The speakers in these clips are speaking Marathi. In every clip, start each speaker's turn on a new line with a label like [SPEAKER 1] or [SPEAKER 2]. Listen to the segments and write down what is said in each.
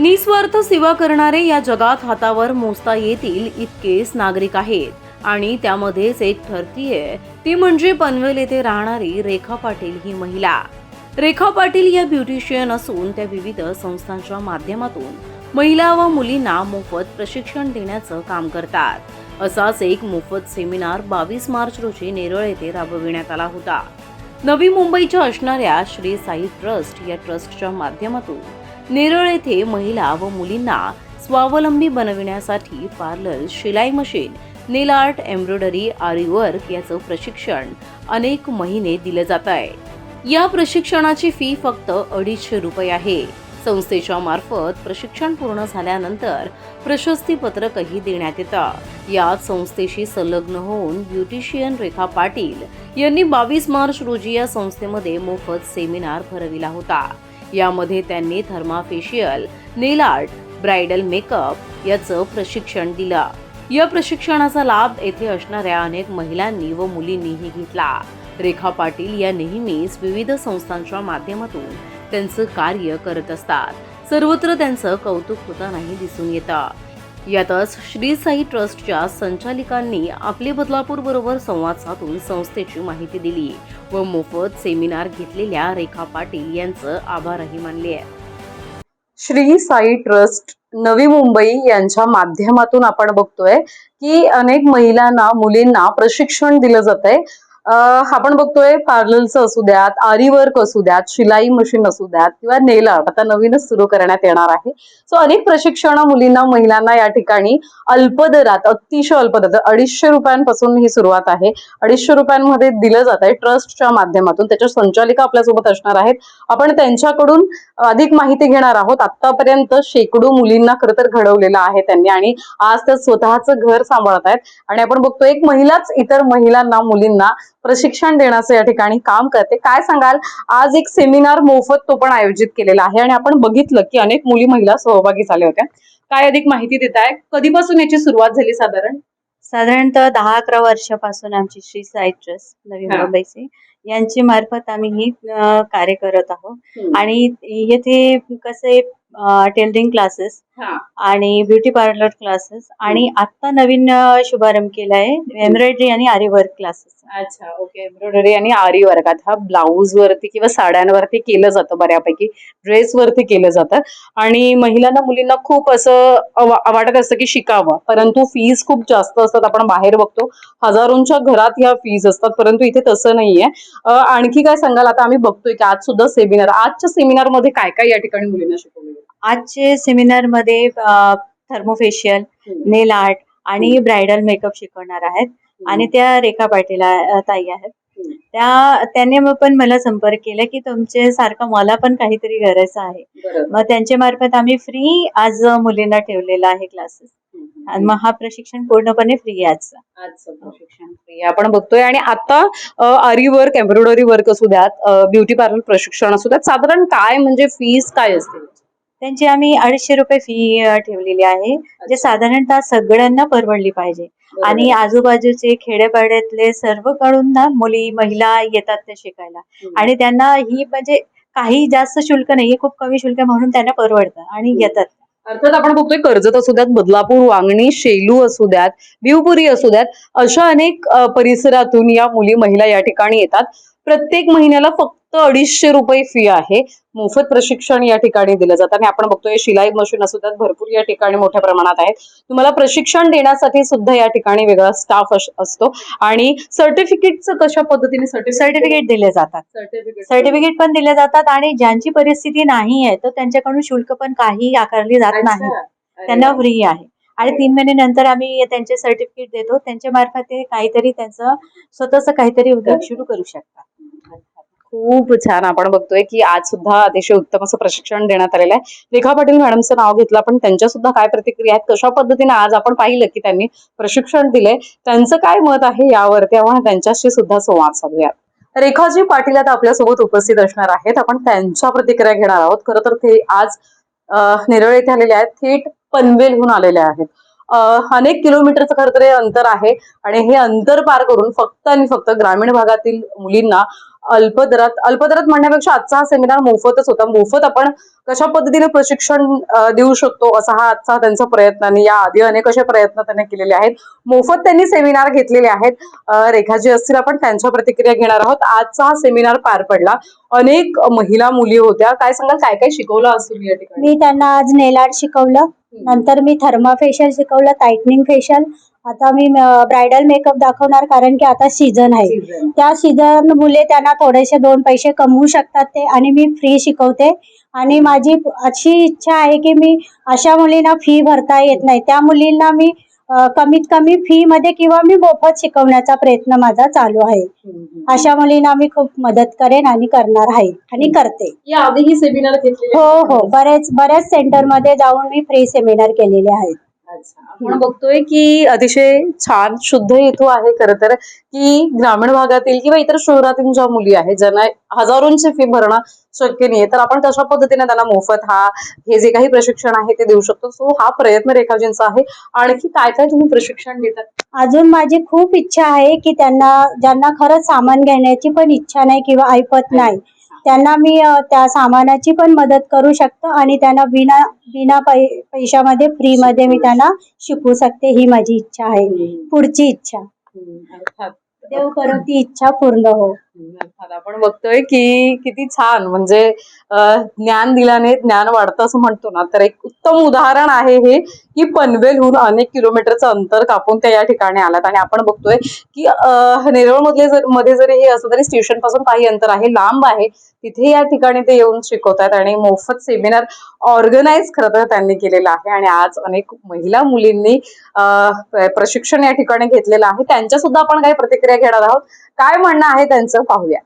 [SPEAKER 1] निस्वार्थ सेवा करणारे या जगात हातावर मोजता येतील इतकेच नागरिक आहेत. आणि त्यामध्येच एक ठरतीये ती म्हणजे पनवेल येथे राहणारी रेखा पाटील ही महिला. रेखा पाटील या ब्युटिशियन असून त्या विविध संस्थांच्या माध्यमातून महिला व मुलींना मोफत प्रशिक्षण देण्याचं काम करतात. असाच एक मोफत सेमिनार बावीस मार्च रोजी नेरळ येथे राबविण्यात आला होता. नवी मुंबईच्या असणाऱ्या श्री साई ट्रस्ट या ट्रस्टच्या माध्यमातून नेरळ येथे महिला व मुलींना स्वावलंबी बनविण्यासाठी पार्लर शिलाई मशीन नेल आर्ट एम्ब्रॉयडरी आरी वर्क याचं प्रशिक्षण अनेक महिने दिलं जात आहे. या प्रशिक्षणाची फी फक्त अडीचशे रुपये आहे. संस्थेच्या मार्फत प्रशिक्षण पूर्ण झाल्यानंतर प्रशस्ती पत्रकही देण्यात येतं. यात संस्थेशी संलग्न होऊन ब्युटिशियन रेखा पाटील यांनी बावीस मार्च रोजी या संस्थेमध्ये मोफत सेमिनार भरविला होता. यामध्ये त्यांनी thermo facial nail art bridal makeup याचं प्रशिक्षण दिलं. या प्रशिक्षणाचा लाभ येथे असणाऱ्या अनेक महिलांनी व मुलींनीही घेतला. रेखा पाटील या नेहमीच विविध संस्थांच्या माध्यमातून त्यांचं कार्य करत असतात. सर्वत्र त्यांचं कौतुक होतानाही दिसून येतं. यातच श्री साई ट्रस्टच्या संचालिकांनी आपले बदलापूर बरोबर संवाद साधून संस्थेची माहिती दिली व मोफत सेमिनार घेतलेल्या रेखा पाटील यांचं आभारही मानले. आहे
[SPEAKER 2] श्री साई ट्रस्ट नवी मुंबई यांच्या माध्यमातून आपण बघतोय की अनेक महिलांना मुलींना प्रशिक्षण दिलं जात आहे आपण बघतोय पार्लरचं असू द्यात आरी वर्क असू द्यात शिलाई मशीन असू द्यात किंवा नेल आर्ट आता नवीनच सुरू करण्यात येणार आहे. सो अनेक प्रशिक्षण मुलींना महिलांना या ठिकाणी अल्पदरात अतिशय अल्पदरात अडीचशे रुपयांपासून ही सुरुवात आहे. अडीचशे रुपयांमध्ये दिलं जात आहे ट्रस्टच्या माध्यमातून. त्याच्या संचालिका आपल्यासोबत असणार आहेत. आपण त्यांच्याकडून अधिक माहिती घेणार आहोत. आतापर्यंत शेकडो मुलींना खरं तर घडवलेलं आहे त्यांनी आणि आज त्या स्वतःचं घर सांभाळत आहेत. आणि आपण बघतो एक महिलाच इतर महिलांना मुलींना प्रशिक्षण देण्याचं या ठिकाणी काम करते. काय सांगाल? आज एक सेमिनार मोफत तो पण आयोजित केलेला आहे आणि आपण बघितलं की अनेक मुली महिला सहभागी झाल्या होत्या. काय अधिक माहिती देत आहे? कधीपासून याची सुरुवात झाली साधारण?
[SPEAKER 3] साधारणतः दहा अकरा वर्षापासून आमची श्री साई ट्रस्ट नवी. मुंबईचे यांची मार्फत आम्ही ही कार्य करत आहोत. आणि येथे कसे टेलरिंग क्लासेस
[SPEAKER 2] हा.
[SPEAKER 3] आणि ब्युटी पार्लर क्लासेस आणि आता नवीन अ, शुभारंभ केला आहे एम्ब्रॉयडरी आणि आरी वर्क क्लासेस
[SPEAKER 2] अच्छा ओके एम्ब्रॉयडरी आणि आरी वर्गात हा ब्लाऊज वरती किंवा साड्यांवरती केलं जातं बऱ्यापैकी. ड्रेस वरती केलं जातं. आणि महिलांना मुलींना खूप असं अवा- वाटत असतं की शिकावं. परंतु फीज खूप जास्त असतात. आपण बाहेर बघतो हजारोंच्या घरात ह्या फीज असतात. परंतु इथे तसं नाहीये. अं, आणखी काय सांगाल? आता आम्ही बघतोय की आज सुद्धा सेमिनार आजच्या सेमिनारमध्ये काय काय या ठिकाणी मुलींना शिकवलं?
[SPEAKER 3] आजचे सेमिनारमध्ये थर्मोफेशियल नेल आर्ट आणि ब्रायडल मेकअप शिकवणार आहेत. आणि त्या रेखा पाटील ताई आहेत. त्या त्याने पण मला संपर्क केला की तुमचे सारखं मला पण काहीतरी गरज आहे. मग त्यांच्या मार्फत आम्ही फ्री आज मुलींना ठेवलेला आहे क्लासेस आणि मग हा प्रशिक्षण पूर्णपणे फ्री आहे आजचा.
[SPEAKER 2] आजचं प्रशिक्षण आहे. आपण बघतोय आणि आता आरी वर्क एम्ब्रॉयडरी वर्क असू द्यात ब्युटी पार्लर प्रशिक्षण असू द्यात. साधारण काय म्हणजे फीज काय असते
[SPEAKER 3] त्यांची आम्ही अडीचशे रुपये फी ठेवलेली आहे. जे साधारणतः सगळ्यांना परवडली पाहिजे. आणि आजूबाजूचे खेड्यापाड्यातले सर्वकडून ना मुली महिला येतात ते शिकायला. आणि त्यांना ही म्हणजे काही जास्त शुल्क नाहीये खूप कमी शुल्क म्हणून त्यांना परवडतं आणि येतात.
[SPEAKER 2] अर्थात आपण बघतोय कर्जत असू द्यात बदलापूर वांगणी शेलू असू द्यात भिवपुरी असू द्यात अशा अनेक परिसरातून या मुली महिला या ठिकाणी येतात. प्रत्येक महिन्याला फक्त अडीचशे रुपये फी आहे. मोफत प्रशिक्षण या ठिकाणी दिलं जातं. आणि आपण बघतोय शिलाई मशीन असू द्यात भरपूर या ठिकाणी मोठ्या प्रमाणात आहेत. तुम्हाला प्रशिक्षण देण्यासाठी सुद्धा या ठिकाणी वेगळा स्टाफ असतो. आणि सर्टिफिकेटचं कशा पद्धतीने
[SPEAKER 3] सर्टिफिकेट दिले जातात.
[SPEAKER 2] सर्टिफिकेट
[SPEAKER 3] सर्टिफिकेट पण दिले जातात आणि ज्यांची परिस्थिती नाही आहे तर त्यांच्याकडून शुल्क पण काही आकारली जात नाही. त्यांना फ्री आहे. आणि तीन महिने नंतर आम्ही त्यांचे सर्टिफिकेट देतो. त्यांच्या मार्फत ते काहीतरी त्यांचं स्वतःच काहीतरी उद्योग सुरू करू शकतात.
[SPEAKER 2] खूप छान आपण बघतोय की आज सुद्धा अतिशय उत्तम असं प्रशिक्षण देण्यात आलेलं आहे. रेखा पाटील मॅडमचं नाव घेतलं पण त्यांच्या सुद्धा काय प्रतिक्रिया आहेत कशा पद्धतीने आज आपण पाहिलं की त्यांनी प्रशिक्षण दिले त्यांचं काय मत आहे यावरती तेव्हा त्यांच्याशी सुद्धा संवाद साधूयात. रेखाजी पाटील आता आपल्यासोबत उपस्थित असणार आहेत. आपण त्यांच्या प्रतिक्रिया घेणार आहोत. खरं तर ते आज नेरळ येथे आलेले आहेत. थेट पनवेलहून आलेले आहेत. अनेक किलोमीटरचं खरं तर हे अंतर आहे. आणि हे अंतर पार करून फक्त आणि फक्त ग्रामीण भागातील मुलींना अल्पदरात अल्पदरात म्हणण्यापेक्षा आजचा हा सेमिनार मोफतच होता. मोफत आपण कशा पद्धतीने प्रशिक्षण देऊ शकतो असा हा आजचा त्यांचा प्रयत्न आणि या आधी अनेक असे प्रयत्न त्यांनी केलेले आहेत. मोफत त्यांनी सेमिनार घेतलेले आहेत. रेखाजी असतील आपण त्यांच्या प्रतिक्रिया घेणार आहोत. आजचा हा सेमिनार पार पडला. अनेक महिला मुली होत्या. काय सांगाल? काय काय शिकवलं असेल या ठिकाणी?
[SPEAKER 4] मी त्यांना आज नेल आर्ट शिकवलं नंतर मी थर्मा फेशियल शिकवलं टायटनिंग फेशियल आता मी ब्रायडल मेकअप दाखवणार कारण की आता सीझन आहे. त्या सीझन मुले त्यांना थोडेसे दोन पैसे कमवू शकतात ते आणि मी फ्री शिकवते. आणि माझी अशी इच्छा आहे की मी अशा मुलींना फी भरता येत नाही. त्या मुलींना मी कमीत कमी फी मध्ये किंवा मी मोफत शिकवण्याचा प्रयत्न माझा चालू आहे. अशा मुलींना मी खूप मदत करेन आणि करणार आहे आणि करते.
[SPEAKER 2] ही
[SPEAKER 4] हो. हो बरेच बऱ्याच सेंटरमध्ये जाऊन मी फ्री सेमिनार केलेले आहेत.
[SPEAKER 2] आपण बघतोय की अतिशय छान शुद्ध हेतू आहे खर तर की ग्रामीण भागातील किंवा इतर शहरातील ज्या मुली आहेत ज्यांना हजारोंची फी भरणं शक्य नाहीये तर आपण कशा पद्धतीने त्यांना मोफत हा हे जे काही प्रशिक्षण आहे ते देऊ शकतो? सो हा प्रयत्न रेखाजींचा आहे. आणखी काय काय तुम्ही प्रशिक्षण देतात?
[SPEAKER 4] अजून माझी खूप इच्छा आहे की त्यांना ज्यांना खरंच सामान घेण्याची पण इच्छा नाही किंवा ऐपत नाही त्यांना मी त्या सामानाची पण मदत करू शकतो आणि त्यांना बिना बिना पै पैशामध्ये फ्रीमध्ये मी त्यांना शिकवू शकते ही माझी इच्छा आहे. पुढची इच्छा. देव करो ती इच्छा पूर्ण हो.
[SPEAKER 2] आपण बघतोय की किती छान. म्हणजे ज्ञान दिल्याने ज्ञान वाढतं असं म्हणतो ना. तर एक उत्तम उदाहरण आहे हे की पनवेलहून अनेक किलोमीटरचं अंतर कापून त्या या ठिकाणी आलात आणि आपण बघतोय की नेरळ मधले जर मध्ये जरी हे असं तरी स्टेशनपासून काही अंतर आहे. लांब आहे. तिथे या ठिकाणी ते येऊन शिकवतात आणि मोफत सेमिनार ऑर्गनाईज खरं तर त्यांनी केलेलं आहे. आणि आज अनेक महिला मुलींनी प्रशिक्षण या ठिकाणी घेतलेलं आहे. त्यांच्या सुद्धा आपण काही प्रतिक्रिया घेणार आहोत. काय म्हणणं आहे त्यांचं? पाहूया.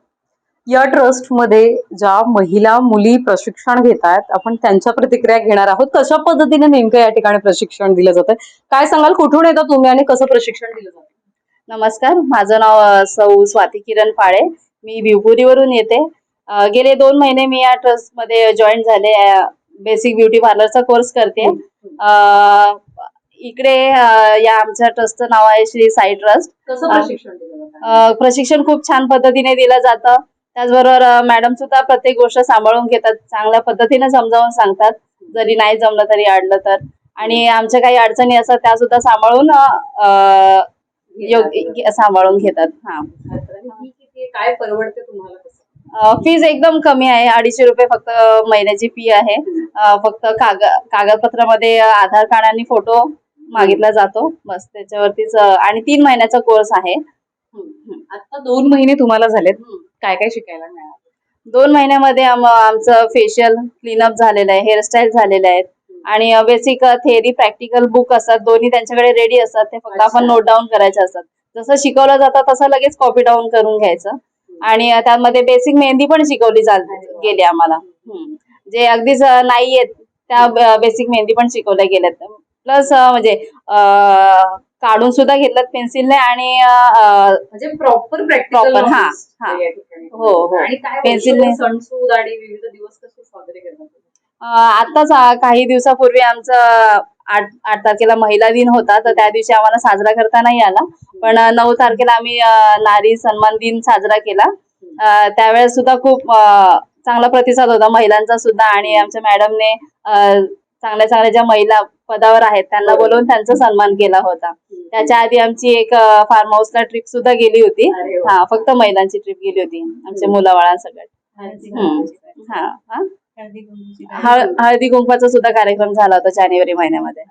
[SPEAKER 2] या ट्रस्टमध्ये ज्या महिला मुली प्रशिक्षण घेत आहेत आपण त्यांच्या प्रतिक्रिया घेणार आहोत. कशा पद्धतीने नेमकं या ठिकाणी प्रशिक्षण दिलं जातं? काय सांगाल? कुठून येता तुम्ही आणि कसं प्रशिक्षण दिलं जातं?
[SPEAKER 5] नमस्कार माझं नाव सौ स्वाती किरण पाळे. मी भिवपुरीवरून येते. गेले दोन महिने मी या ट्रस्टमध्ये जॉईन झाले. बेसिक ब्युटी पार्लरचा कोर्स करते. इकडे या आमच्या ट्रस्टचं नाव आहे श्री साई ट्रस्ट.
[SPEAKER 2] कसं. प्रशिक्षण दिलं जातं?
[SPEAKER 5] अ, प्रशिक्षण खूप छान पद्धतीने दिलं जातं. त्याचबरोबर अ, मॅडम सुद्धा प्रत्येक गोष्ट सांभाळून घेतात चांगल्या पद्धतीने समजावून सांगतात. जरी नाही जमलं तरी अडलं तर. आणि आमच्या काही अडचणी असतात त्या सुद्धा सांभाळून अ, योग्य सांभाळून घेतात. हा.
[SPEAKER 2] ही किती काय परवडते तुम्हाला कसं
[SPEAKER 5] फीज एकदम कमी आहे. अडीचशे रुपये फक्त महिन्याची फी आहे. अ, फक्त काग कागदपत्रामध्ये आधार कार्ड आणि फोटो मागितला जातो. बस त्याच्यावरतीच आणि तीन महिन्याचा कोर्स आहे.
[SPEAKER 2] आता दोन महिने तुम्हाला झालेत. काय काय शिकायला मिळालं?
[SPEAKER 5] दोन महिन्यामध्ये आम- आमचं फेशियल क्लीनअप झालेलं आहे हेअरस्टाईल झालेलं आहे. आणि बेसिक थेअरी प्रॅक्टिकल बुक असतात. दोन्ही त्यांच्याकडे रेडी असतात. ते फक्त आपण. नोट डाऊन करायचे असतात. जसं शिकवलं जातं तसं लगेच कॉपी डाऊन करून घ्यायचं. आणि त्यामध्ये बेसिक मेहंदी पण शिकवली गेली आम्हाला. जे अगदीच नाही येत त्या बेसिक मेहंदी पण शिकवल्या गेल्यात. प्लस म्हणजे काढून सुद्धा घेतलं पेन्सिलने आणि
[SPEAKER 2] म्हणजे प्रॉपर प्रॅक्टिकल
[SPEAKER 5] हा, हा. हो, हो.
[SPEAKER 2] आणि काय
[SPEAKER 5] Pencil ने-
[SPEAKER 2] वर्षभर सणसूद आणि विविध दिवस कसे साजरे करतात
[SPEAKER 5] अ, आत्ताच अ, काही दिवसापूर्वी आमचं आठ आठ तारखेला महिला दिन होता तर त्या दिवशी आम्हाला साजरा करता नाही आला पण नऊ तारखेला आम्ही नारी सन्मान दिन साजरा केला त्यावेळेस सुद्धा खूप चांगला प्रतिसाद होता महिलांचा सुद्धा आणि आमच्या मॅडमने चांगल्या चांगल्या ज्या महिला पदावर आहेत. त्यांना बोलवून त्यांचा सन्मान केला होता. त्याच्या आधी आमची एक फार्म हाऊसला ट्रिप सुद्धा गेली होती. हा फक्त महिलांची ट्रिप गेली होती. आमच्या मुलाबाळांसकट. हम्म. हा हा. हळ- हळदी कुंकवाचा सुद्धा कार्यक्रम झाला होता जानेवारी महिन्यामध्ये.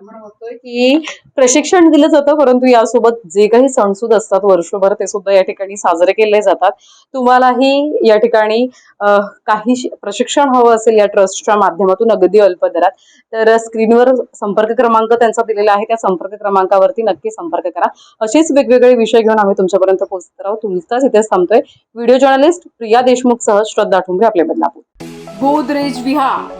[SPEAKER 2] आपण बघतोय की प्रशिक्षण दिलं जातं परंतु यासोबत जे काही सणसूद असतात वर्षभर ते सुद्धा या ठिकाणी साजरे केले जातात. तुम्हालाही या ठिकाणी काही प्रशिक्षण हवं असेल या ट्रस्टच्या माध्यमातून अगदी अल्प दरात तर स्क्रीनवर संपर्क क्रमांक त्यांचा दिलेला आहे त्या संपर्क क्रमांकावरती नक्की संपर्क करा. असेच वेगवेगळे विषय घेऊन आम्ही तुमच्यापर्यंत पोहोचत राहू. तुमचाच इथेच थांबतोय. व्हिडिओ जर्नलिस्ट प्रिया देशमुख सह श्रद्धा ठुंबे आपल्या बदलापूर.
[SPEAKER 1] गोदरेज विहार.